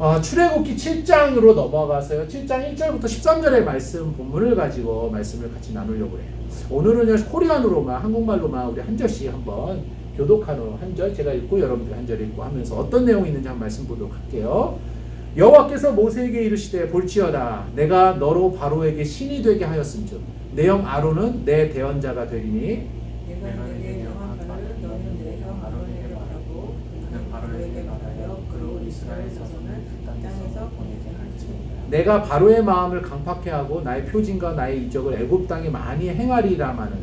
어, 출애굽기 7장으로 넘어가서요. 7장 1절부터 13절의 말씀 본문을 가지고 말씀을 같이 나누려고 해요. 오늘은요 코리안으로만 한국말로만 우리 한 절씩 한번 교독하는 한 절 제가 읽고 여러분들 한 절 읽고 하면서 어떤 내용이 있는지 한번 말씀 보도록 할게요. 여호와께서 모세에게 이르시되 볼지어다 내가 너로 바로에게 신이 되게 하였음즉 내 형 아론은 내 대언자가 되리니 내가 내게 명한 바를 너는 내형 아론에게 말하고 그는 바로에게 말하여 그로 이스라엘 자손을 그 땅에서 보내게 할지니라. 내가 바로의 마음을 강팍해 하고 나의 표징과 나의 이적을 애굽 땅에 많이 행하리라마는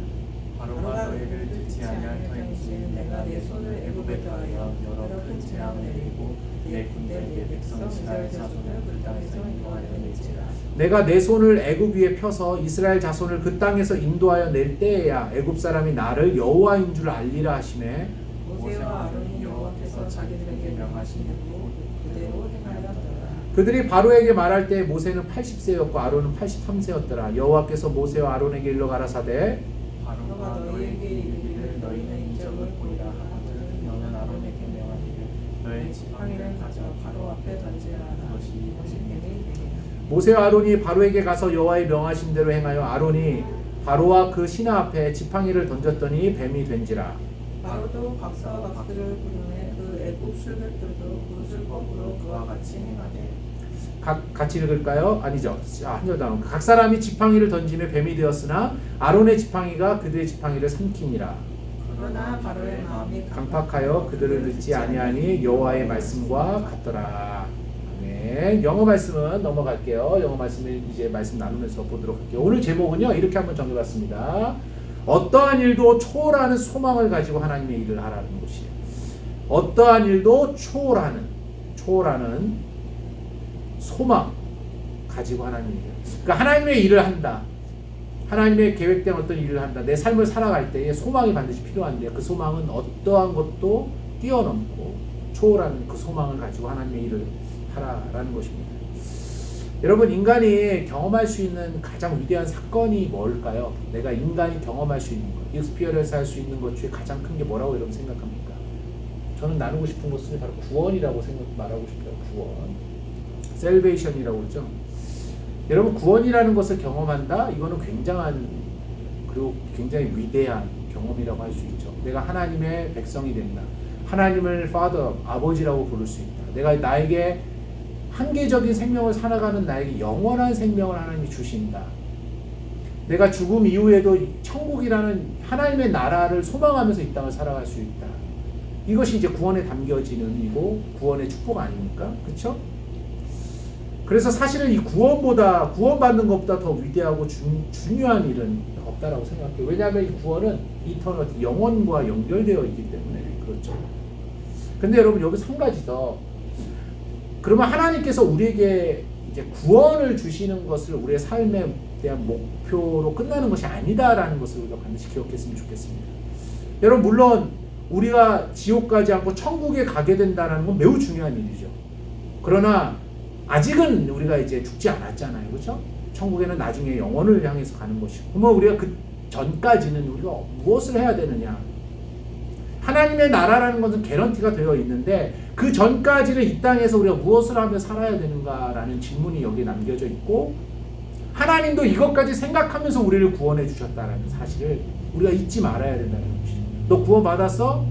바로가 너희를 듣지 아니할 터인지 내가 내 손을 애굽에 더하여 여러 큰 재앙을 내리고 내 군대 내 백성 이스라엘 자손을 그 땅에서 인도하여 낼지라 내가 내 손을 애굽 위에 펴서 이스라엘 자손을 그 땅에서 인도하여 낼 때에야 애굽 사람이 나를 여호와인 줄 알리라 하심에 모세와 아론이 여호와께서 자기들에게 명하신 대로. 그들이 바로에게 말할 때 모세는 80세였고 아론은 83세였더라. 여호와께서 모세와 아론에게 일러 가라사대. 바로가 너희에게 이르기를 너희는 이적을 보이라 하거든. 너는 아론에게 명하기를 너의 지팡이를 가져 바로 앞에 던지라. 그것이 이것이니 모세와 아론이 바로에게 가서 여호와의 명하신 대로 행하여 아론이 바로와 그 신하 앞에 지팡이를 던졌더니 뱀이 된지라. 바로도 박사와 박수를 부르매 그 애굽 술객들도 그 술법으로 그와 같이 행하되 각, 같이 읽을까요? 아니죠. 아, 한절 다음. 각 사람이 지팡이를 던지며 뱀이 되었으나 아론의 지팡이가 그들의 지팡이를 삼키니라. 그러나 바로의 마음이 강팍하여 그들을 듣지 아니하니 여호와의 말씀과 같더라. 아멘. 영어 말씀은 넘어갈게요. 영어 말씀을 이제 말씀 나누면서 보도록 할게요. 오늘 제목은요 이렇게 한번 정해봤습니다. 어떠한 일도 초월하는 소망을 가지고 하나님의 일을 하라는 것이에요. 어떠한 일도 초월하는 초월하는 소망 가지고 하나님의 일을. 그러니까 하나님의 일을 한다. 하나님의 계획된 어떤 일을 한다. 내 삶을 살아갈 때에 소망이 반드시 필요한데 그 소망은 어떠한 것도 뛰어넘고 초월하는 그 소망을 가지고 하나님의 일을 하라라는 것입니다. 여러분 인간이 경험할 수 있는 가장 위대한 사건이 뭘까요? 내가 인간이 경험할 수 있는 것, 익스피어런스 할수 있는 것 중에 가장 큰 게 뭐라고 여러분 생각합니까? 저는 나누고 싶은 것은 바로 구원이라고 생각 말하고 싶어요. 구원. 셀베이션이라고 그러죠. 여러분 구원이라는 것을 경험한다. 이거는 굉장한 그리고 굉장히 위대한 경험이라고 할 수 있죠. 내가 하나님의 백성이 된다. 하나님을 Father, 아버지라고 부를 수 있다. 내가 나에게 한계적인 생명을 살아가는 나에게 영원한 생명을 하나님이 주신다. 내가 죽음 이후에도 천국이라는 하나님의 나라를 소망하면서 이 땅을 살아갈 수 있다. 이것이 이제 구원에 담겨지는 이고 구원의 축복 아닙니까? 그렇죠? 그래서 사실은 이 구원보다 구원받는 것보다 더 위대하고 중, 중요한 일은 없다라고 생각해요. 왜냐하면 이 구원은 이터너티 영원과 연결되어 있기 때문에 그렇죠. 근데 여러분 여기서 한 가지 더 그러면 하나님께서 우리에게 이제 구원을 주시는 것을 우리의 삶에 대한 목표로 끝나는 것이 아니다라는 것을 우리가 반드시 기억했으면 좋겠습니다. 여러분 물론 우리가 지옥 가지 않고 천국에 가게 된다는 건 매우 중요한 일이죠. 그러나 아직은 우리가 이제 죽지 않았잖아요. 그렇죠? 천국에는 나중에 영원을 향해서 가는 것이고. 그러면 우리가 그 전까지는 우리가 무엇을 해야 되느냐? 하나님의 나라라는 것은 개런티가 되어 있는데 그 전까지는 이 땅에서 우리가 무엇을 하며 살아야 되는가라는 질문이 여기에 남겨져 있고 하나님도 이것까지 생각하면서 우리를 구원해 주셨다라는 사실을 우리가 잊지 말아야 된다는 것이죠. 너 구원 받았어?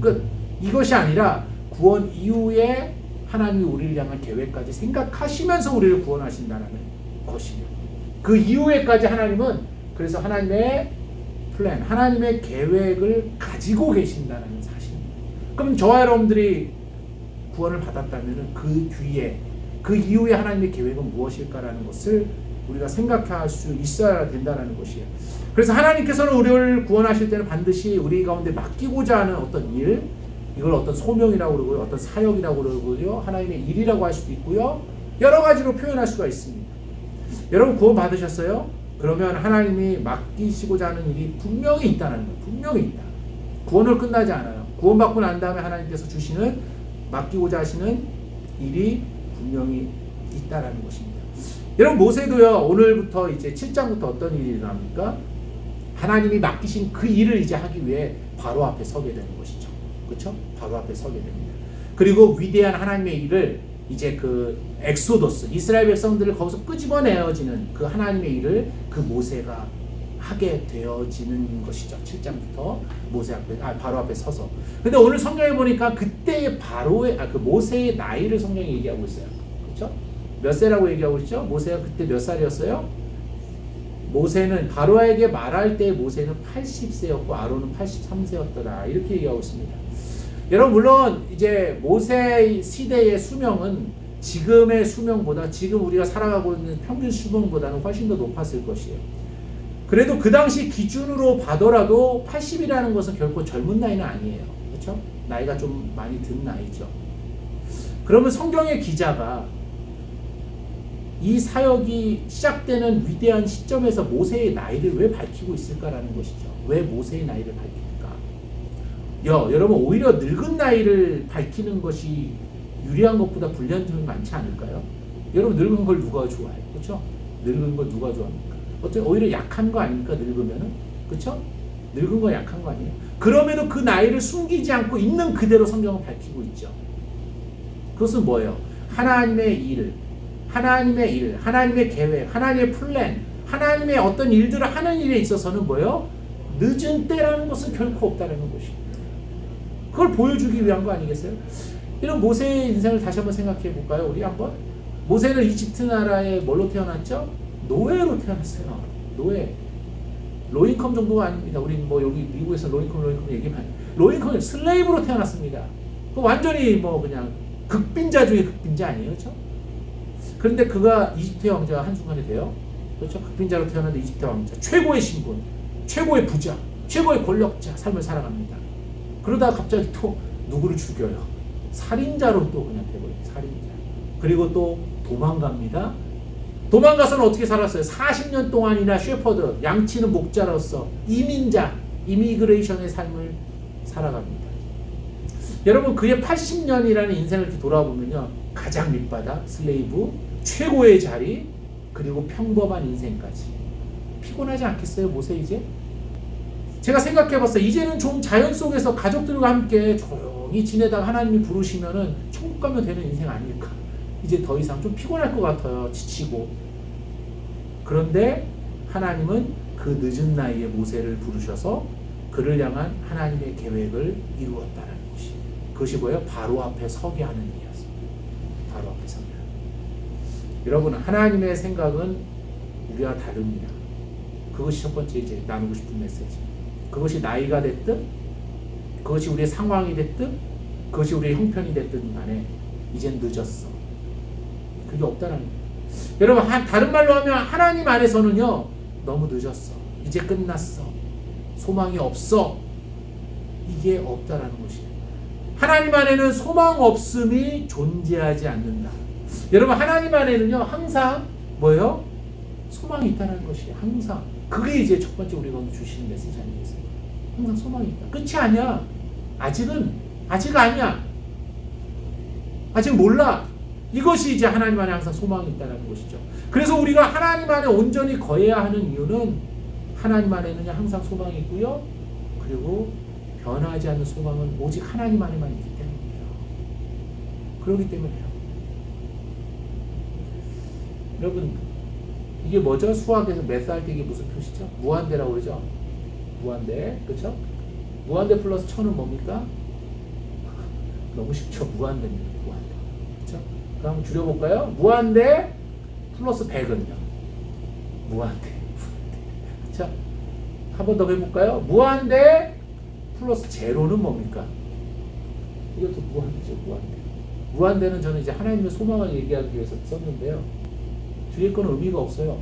끝. 이것이 아니라 구원 이후에 하나님이 우리를 향한 계획까지 생각하시면서 우리를 구원하신다는 것이에요. 그 이후에까지 하나님은 그래서 하나님의 플랜, 하나님의 계획을 가지고 계신다는 사실입니다. 그럼 저와 여러분들이 구원을 받았다면 그 뒤에 그 이후에 하나님의 계획은 무엇일까라는 것을 우리가 생각할 수 있어야 된다는 것이에요. 그래서 하나님께서는 우리를 구원하실 때는 반드시 우리 가운데 맡기고자 하는 어떤 일, 이걸 어떤 소명이라고 그러고요, 어떤 사역이라고 그러고요, 하나님의 일이라고 할 수도 있고요, 여러 가지로 표현할 수가 있습니다. 여러분 구원 받으셨어요? 그러면 하나님이 맡기시고자 하는 일이 분명히 있다는 거예요. 분명히 있다. 구원을 끝나지 않아요. 구원받고 난 다음에 하나님께서 주시는 맡기고자 하시는 일이 분명히 있다라는 것입니다. 여러분 모세도요 오늘부터 이제 7장부터 어떤 일이 일어납니까? 하나님이 맡기신 그 일을 이제 하기 위해 바로 앞에 서게 되는 것이죠. 그렇죠? 바로 앞에 서게 됩니다. 그리고 위대한 하나님의 일을 이제 그 엑소더스 이스라엘 백성들을 거기서 끄집어내어지는 그 하나님의 일을 그 모세가 하게 되어지는 것이죠. 7장부터 모세 앞에 아 바로 앞에 서서. 근데 오늘 성경에 보니까 그때의 바로의 아 그 모세의 나이를 성경이 얘기하고 있어요. 그렇죠? 몇 세라고 얘기하고 있죠? 모세가 그때 몇 살이었어요? 모세는 바로에게 말할 때 모세는 80세였고 아론은 83세였더라. 이렇게 얘기하고 있습니다. 여러분 물론 이제 모세 시대의 수명은 지금의 수명보다 지금 우리가 살아가고 있는 평균 수명보다는 훨씬 더 높았을 것이에요. 그래도 그 당시 기준으로 봐더라도 80이라는 것은 결코 젊은 나이는 아니에요. 그렇죠? 나이가 좀 많이 든 나이죠. 그러면 성경의 기자가 이 사역이 시작되는 위대한 시점에서 모세의 나이를 왜 밝히고 있을까라는 것이죠. 왜 모세의 나이를 밝힐까? 여, 여러분 오히려 늙은 나이를 밝히는 것이 유리한 것보다 불리한 점이 많지 않을까요? 여러분 늙은 걸 누가 좋아해? 그렇죠? 늙은 걸 누가 좋아합니까? 어때 오히려 약한 거 아닙니까? 늙으면은 그렇죠? 늙은 거 약한 거 아니에요? 그럼에도 그 나이를 숨기지 않고 있는 그대로 성경은 밝히고 있죠. 그것은 뭐예요? 하나님의 일, 하나님의 일, 하나님의 계획, 하나님의 플랜, 하나님의 어떤 일들을 하는 일에 있어서는 뭐예요? 늦은 때라는 것은 결코 없다는 것이. 그걸 보여주기 위한 거 아니겠어요? 이런 모세의 인생을 다시 한번 생각해 볼까요? 우리 한번 모세는 이집트 나라에 뭘로 태어났죠? 노예로 태어났어요. 노예. 로인컴 정도가 아닙니다. 우리 뭐 여기 미국에서 로인컴 로인컴 얘기만 로인컴 슬레이브로 태어났습니다. 그 완전히 뭐 그냥 극빈자 중에 극빈자 아니에요, 그렇죠? 그런데 그가 이집트의 왕자가 한순간에 돼요. 그렇죠? 극빈자로 태어났는데 이집트 왕자. 최고의 신분, 최고의 부자, 최고의 권력자 삶을 살아갑니다. 그러다가 갑자기 또 누구를 죽여요. 살인자로 또 그냥 돼버려요. 살인자. 그리고 또 도망갑니다. 도망가서는 어떻게 살았어요? 40년 동안이나 셰퍼드, 양치는 목자로서 이민자, 이미그레이션의 삶을 살아갑니다. 여러분 그의 80년이라는 인생을 이렇게 돌아보면요. 가장 밑바닥, 슬레이브, 최고의 자리, 그리고 평범한 인생까지. 피곤하지 않겠어요, 모세 이제? 제가 생각해봤어요. 이제는 좀 자연 속에서 가족들과 함께 조용히 지내다가 하나님이 부르시면은 천국 가면 되는 인생 아닐까. 이제 더 이상 좀 피곤할 것 같아요. 지치고. 그런데 하나님은 그 늦은 나이에 모세를 부르셔서 그를 향한 하나님의 계획을 이루었다는 것이. 그것이 뭐예요? 바로 앞에 서게 하는 일이었습니다. 바로 앞에 서게 하는. 여러분 하나님의 생각은 우리와 다릅니다. 그것이 첫 번째 이제 나누고 싶은 메시지. 그것이 나이가 됐든, 그것이 우리의 상황이 됐든, 그것이 우리의 형편이 됐든 간에 이젠 늦었어. 그게 없다는 거예요. 여러분 한, 다른 말로 하면 하나님 안에서는요 너무 늦었어. 이제 끝났어. 소망이 없어. 이게 없다라는 것이에요. 하나님 안에는 소망 없음이 존재하지 않는다. 여러분 하나님 안에는요 항상 뭐예요? 소망이 있다는 것이 항상 그게 이제 첫 번째 우리가 주시는 메시지 아니겠어요? 항상 소망이 있다. 끝이 아니야. 아직은 아직 아니야. 아직 몰라. 이것이 이제 하나님 안에 항상 소망이 있다는 것이죠. 그래서 우리가 하나님 안에 온전히 거해야 하는 이유는 하나님 안에는 항상 소망이 있고요. 그리고 변하지 않는 소망은 오직 하나님 안에만 있기 때문이에요. 그렇기 때문에요. 여러분 이게 뭐죠? 수학에서 몇살때 이게 무슨 표시죠? 무한대라고 그러죠? 무한대, 그렇죠? 무한대 플러스 천은 뭡니까? 너무 쉽죠? 무한대입니다. 무한대, 그렇죠? 그럼 줄여볼까요? 무한대 플러스 100은요? 무한대, 무한대. 자, 한 번 더 해볼까요? 무한대 플러스 제로는 뭡니까? 이것도 무한대죠, 무한대. 무한대는 저는 이제 하나님의 소망을 얘기하기 위해서 썼는데요. 뒤에 건 의미가 없어요.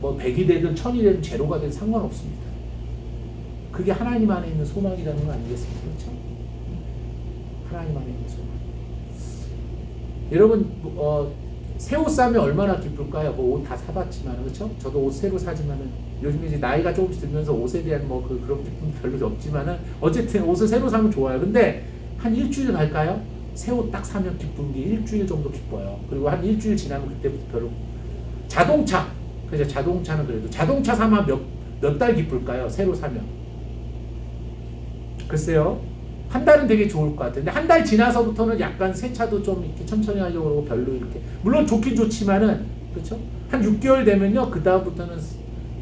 뭐 100이 되든 1000이 되든 제로가 되든 상관없습니다. 그게 하나님 안에 있는 소망이라는 거 아니겠습니까? 그렇죠? 하나님 안에 있는 소망. 여러분 어, 새옷 사면 얼마나 기쁠까요? 뭐 옷 다 사봤지만 그렇죠? 저도 옷 새로 사지만은 요즘 이제 나이가 조금씩 들면서 옷에 대한 뭐 그 그런 기쁨 별로 없지만은 어쨌든 옷을 새로 사면 좋아요. 근데 한 일주일 갈까요? 새 옷 딱 사면 기쁜 게 일주일 정도 기뻐요. 그리고 한 일주일 지나면 그때부터 별로 자동차 그죠? 자동차는 그래도 자동차 사면 몇몇 달 기쁠까요? 새로 사면 글쎄요. 한 달은 되게 좋을 것. 근데 한 달 지나서부터는 약간 세차도 좀 이렇게 천천히 하려고 그러고 별로 이렇게 물론 좋긴 좋지만은 그렇죠? 한 6개월 되면요 그 다음부터는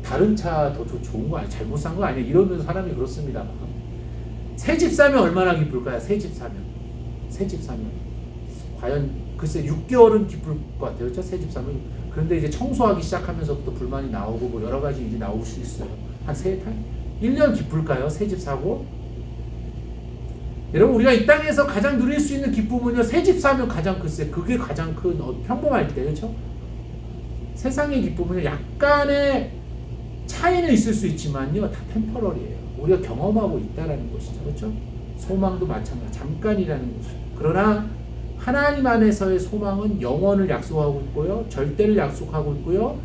다른 차 더 좋은 거 아니야? 잘못 산 거 아니야? 이러면서 사람이 그렇습니다. 새 집 사면 얼마나 기쁠까요? 새 집 사면 새 집 사면 과연 글쎄 6개월은 기쁠 것 같아요. 그렇죠? 새집 사면 그런데 이제 청소하기 시작하면서부터 불만이 나오고 뭐 여러 가지 일이 나올 수 있어요. 한세 달? 1년 기쁠까요? 새 집 사고 여러분 우리가 이 땅에서 가장 누릴 수 있는 기쁨은요 새 집 사면 가장 글쎄 그게 가장 큰 어, 평범할 때 그렇죠? 세상의 기쁨은 약간의 차이는 있을 수 있지만요 다 템퍼러리예요. 우리가 경험하고 있다라는 것이죠, 그렇죠? 소망도 마찬가지, 잠깐이라는 것이죠. 그러나 하나님 안에서의 소망은 영원을 약속하고 있고요, 절대를 약속하고 있고요,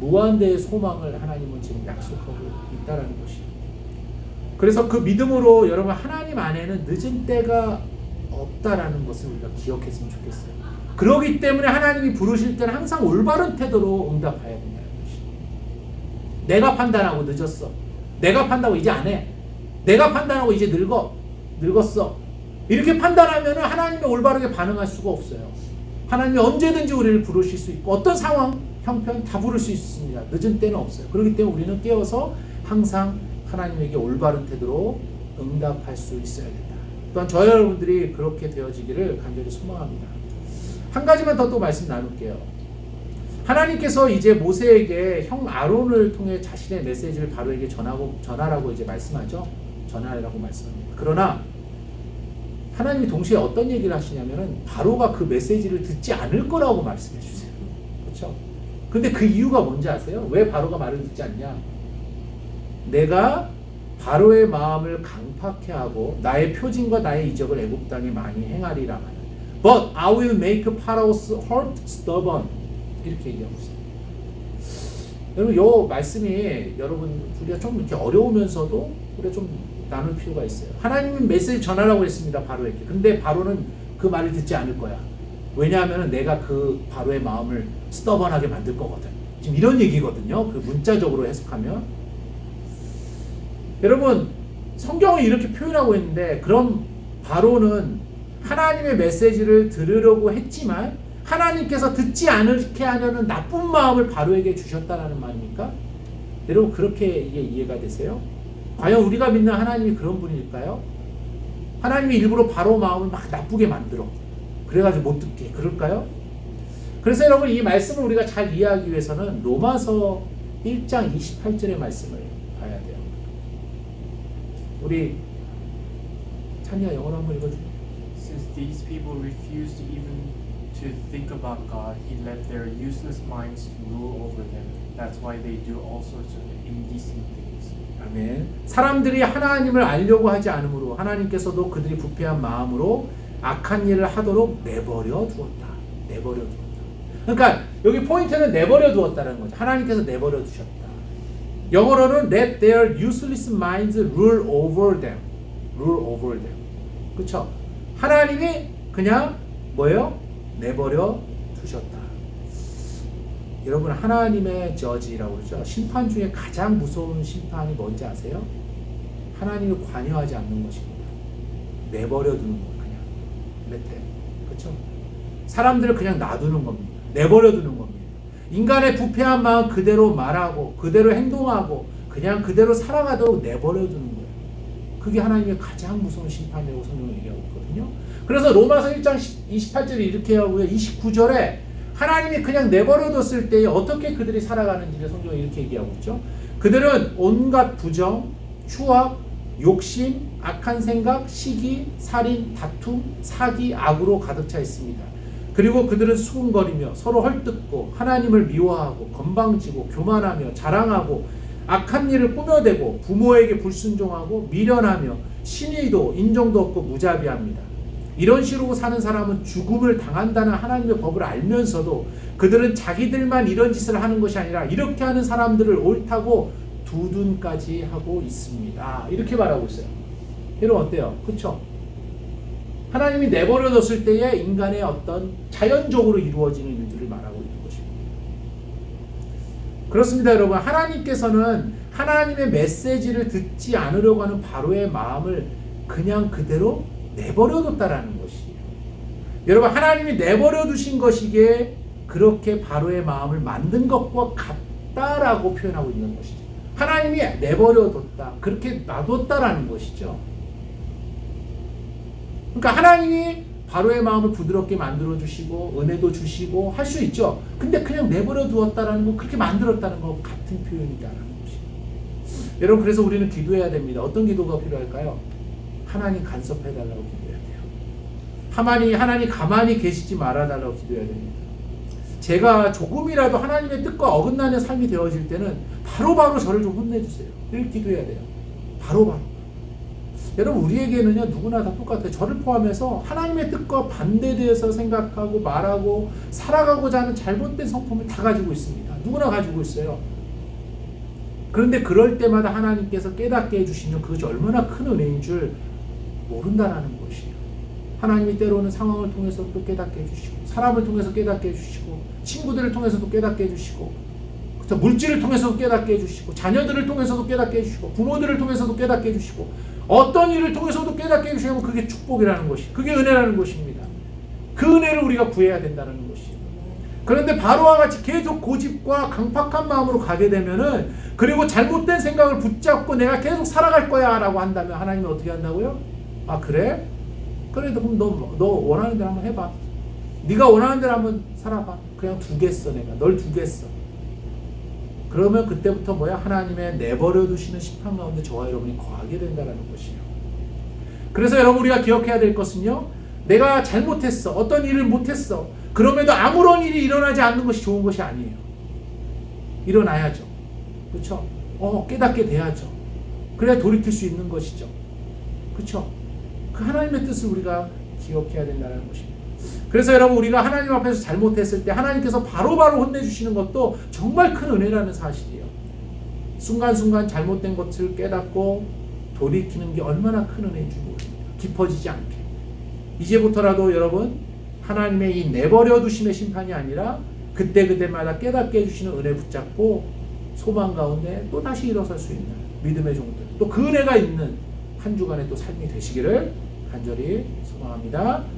무한대의 소망을 하나님은 지금 약속하고 있다라는 것이에요. 그래서 그 믿음으로 여러분 하나님 안에는 늦은 때가 없다라는 것을 우리가 기억했으면 좋겠어요. 그러기 때문에 하나님이 부르실 때는 항상 올바른 태도로 응답해야 된다는 것이. 내가 판단하고 늦었어. 내가 판단하고 이제 안 해. 내가 판단하고 이제 늙어. 늙었어. 이렇게 판단하면 하나님이 올바르게 반응할 수가 없어요. 하나님이 언제든지 우리를 부르실 수 있고 어떤 상황, 형편 다 부를 수 있습니다. 늦은 때는 없어요. 그렇기 때문에 우리는 깨어서 항상 하나님에게 올바른 태도로 응답할 수 있어야 된다. 또한 저 여러분들이 그렇게 되어지기를 간절히 소망합니다. 한 가지만 더 또 말씀 나눌게요. 하나님께서 이제 모세에게 형 아론을 통해 자신의 메시지를 바로에게 전하고 전하라고 이제 말씀하죠. 전하라고 말씀합니다. 그러나 하나님이 동시에 어떤 얘기를 하시냐면은 바로가 그 메시지를 듣지 않을 거라고 말씀해 주세요. 그렇죠? 근데 그 이유가 뭔지 아세요? 왜 바로가 말을 듣지 않냐? 내가 바로의 마음을 강팍해 하고 나의 표징과 나의 이적을 애굽 땅에 많이 행하리라 하는. But I will make Pharaoh's heart stubborn. 이렇게 얘기하고 있어요. 여러분, 요 말씀이 여러분 우리가 좀 이렇게 어려우면서도 우리가 좀 나눌 필요가 있어요. 하나님은 메시지 전하라고 했습니다. 바로에게. 근데 바로는 그 말을 듣지 않을 거야. 왜냐하면 내가 그 바로의 마음을 스터번하게 만들 거거든. 지금 이런 얘기거든요. 그 문자적으로 해석하면. 여러분, 성경을 이렇게 표현하고 있는데, 그럼 바로는 하나님의 메시지를 들으려고 했지만, 하나님께서 듣지 않게 하려는 나쁜 마음을 바로에게 주셨다라는 말입니까? 여러분, 그렇게 이게 이해가 되세요? 과연 우리가 믿는 하나님이 그런 분일까요? 하나님이 일부러 바로 마음을 막 나쁘게 만들어. 그래가지고 못 듣게. 그럴까요? 그래서 여러분, 이 말씀을 우리가 잘 이해하기 위해서는 로마서 1장 28절의 말씀을 봐야 돼요. 우리 찬이야 영어로 한번 읽어줘. Since these people refused even to think about God, He let their useless minds rule over them. That's why they do all sorts of 사람들이 하나님을 알려고 하지 않으므로 하나님께서도 그들이 부패한 마음으로 악한 일을 하도록 내버려 두었다. 내버려 두었다. 그러니까 여기 포인트는 내버려 두었다는 거죠. 하나님께서 내버려 두셨다. 영어로는 let their useless minds rule over them. rule over them. 그렇죠? 하나님이 그냥 뭐예요? 내버려 두셨다. 여러분 하나님의 저지라고 그러죠. 심판 중에 가장 무서운 심판이 뭔지 아세요? 하나님이 관여하지 않는 것입니다. 내버려 두는 거 그냥 렛대 그렇죠? 사람들을 그냥 놔두는 겁니다. 내버려 두는 겁니다. 인간의 부패한 마음 그대로 말하고 그대로 행동하고 그냥 그대로 살아가도록 내버려 두는 거예요. 그게 하나님의 가장 무서운 심판이라고 성경은 얘기하고 있거든요. 그래서 로마서 1장 28절에 이렇게 하고요. 29절에 하나님이 그냥 내버려뒀을 때 어떻게 그들이 살아가는지를 성경이 이렇게 얘기하고 있죠. 그들은 온갖 부정, 추악, 욕심, 악한 생각, 시기, 살인, 다툼, 사기, 악으로 가득 차 있습니다. 그리고 그들은 수군거리며 서로 헐뜯고 하나님을 미워하고 건방지고 교만하며 자랑하고 악한 일을 꾸며대고 부모에게 불순종하고 미련하며 신의도 인정도 없고 무자비합니다. 이런 식으로 사는 사람은 죽음을 당한다는 하나님의 법을 알면서도 그들은 자기들만 이런 짓을 하는 것이 아니라 이렇게 하는 사람들을 옳다고 두둔까지 하고 있습니다. 이렇게 말하고 있어요. 여러분 어때요? 그렇죠? 하나님이 내버려뒀을 때에 인간의 어떤 자연적으로 이루어지는 일들을 말하고 있는 것입니다. 그렇습니다, 여러분. 하나님께서는 하나님의 메시지를 듣지 않으려고 하는 바로의 마음을 그냥 그대로 내버려뒀다라는 것이에요. 여러분 하나님이 내버려 두신 것이기에 그렇게 바로의 마음을 만든 것과 같다라고 표현하고 있는 것이죠. 하나님이 내버려 뒀다. 그렇게 놔뒀다라는 것이죠. 그러니까 하나님이 바로의 마음을 부드럽게 만들어 주시고 은혜도 주시고 할 수 있죠. 근데 그냥 내버려 두었다라는 건 그렇게 만들었다는 것 같은 표현이다라는 것이에요. 여러분 그래서 우리는 기도해야 됩니다. 어떤 기도가 필요할까요? 하나님 간섭해 달라고 기도해야 돼요. 하나님 하나님 가만히 계시지 말아 달라고 기도해야 됩니다. 제가 조금이라도 하나님의 뜻과 어긋나는 삶이 되어질 때는 바로바로 저를 좀 혼내주세요. 이렇게 기도해야 돼요. 바로 바로. 여러분 우리에게는요 누구나 다 똑같아요. 저를 포함해서 하나님의 뜻과 반대되어서 생각하고 말하고 살아가고자 하는 잘못된 성품을 다 가지고 있습니다. 누구나 가지고 있어요. 그런데 그럴 때마다 하나님께서 깨닫게 해주시면 그것이 얼마나 큰 은혜인 줄 모른다라는 것이에요. 하나님이 때로는 상황을 통해서 또 깨닫게 해주시고 사람을 통해서 깨닫게 해주시고 친구들을 통해서도 깨닫게 해주시고 그래서 물질을 통해서도 깨닫게 해주시고 자녀들을 통해서도 깨닫게 해주시고 부모들을 통해서도 깨닫게 해주시고 어떤 일을 통해서도 깨닫게 해주시면 그게 축복이라는 것이 그게 은혜라는 것입니다. 그 은혜를 우리가 구해야 된다는 것이에요. 그런데 바로와 같이 계속 고집과 강팍한 마음으로 가게 되면은 그리고 잘못된 생각을 붙잡고 내가 계속 살아갈 거야라고 한다면 하나님은 어떻게 한다고요? 아 그래? 그래 그럼 너, 너 원하는 대로 한번 해봐. 네가 원하는 대로 한번 살아봐. 그냥 두겠어 내가 널 두겠어. 그러면 그때부터 뭐야 하나님의 내버려 두시는 심판 가운데 저와 여러분이 거하게 된다는 것이에요. 그래서 여러분 우리가 기억해야 될 것은요. 내가 잘못했어. 어떤 일을 못했어. 그럼에도 아무런 일이 일어나지 않는 것이 좋은 것이 아니에요. 일어나야죠. 그렇죠? 어, 깨닫게 돼야죠. 그래야 돌이킬 수 있는 것이죠. 그렇죠? 그 하나님의 뜻을 우리가 기억해야 된다는 것입니다. 그래서 여러분 우리가 하나님 앞에서 잘못했을 때 하나님께서 바로바로 혼내주시는 것도 정말 큰 은혜라는 사실이에요. 순간순간 잘못된 것을 깨닫고 돌이키는 게 얼마나 큰 은혜인 줄 모릅니다. 깊어지지 않게. 이제부터라도 여러분 하나님의 이 내버려 두심의 심판이 아니라 그때그때마다 깨닫게 해주시는 은혜 붙잡고 소망 가운데 또 다시 일어설 수 있는 믿음의 종들 또 그 은혜가 있는 한 주간의 또 삶이 되시기를 간절히 소망합니다.